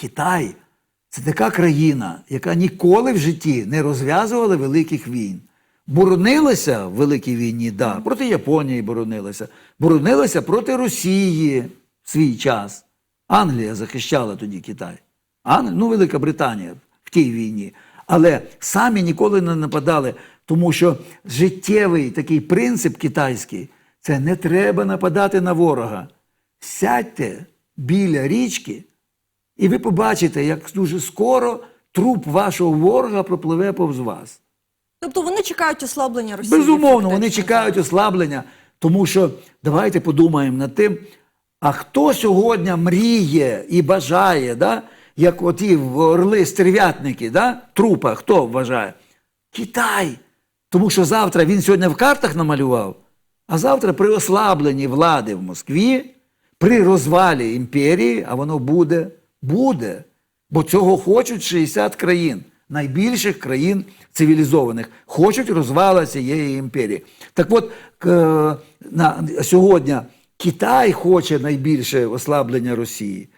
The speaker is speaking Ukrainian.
Китай це така країна, яка ніколи в житті не розв'язувала великих війн. Боронилася в Великій війні, да, проти Японії боронилася, боронилася проти Росії в свій час. Англія захищала тоді Китай. Ан... Ну, Велика Британія в тій війні. Але самі ніколи не нападали, тому що життєвий такий принцип китайський це не треба нападати на ворога. Сядьте біля річки, і ви побачите, як дуже скоро труп вашого ворога пропливе повз вас. Тобто вони чекають ослаблення Росії. Безумовно, вони чекають ослаблення, тому що давайте подумаємо над тим, а хто сьогодні мріє і бажає, да? як оті орли стерв'ятники, да? трупа, хто вважає? Китай. Тому що завтра він сьогодні в картах намалював, а завтра при ослабленні влади в Москві, при розвалі імперії, а воно буде, буде. Бо цього хочуть 60 країн, найбільших країн цивілізованих, хочуть розвала цієї імперії. Так от на, сьогодні Китай хоче найбільше ослаблення Росії.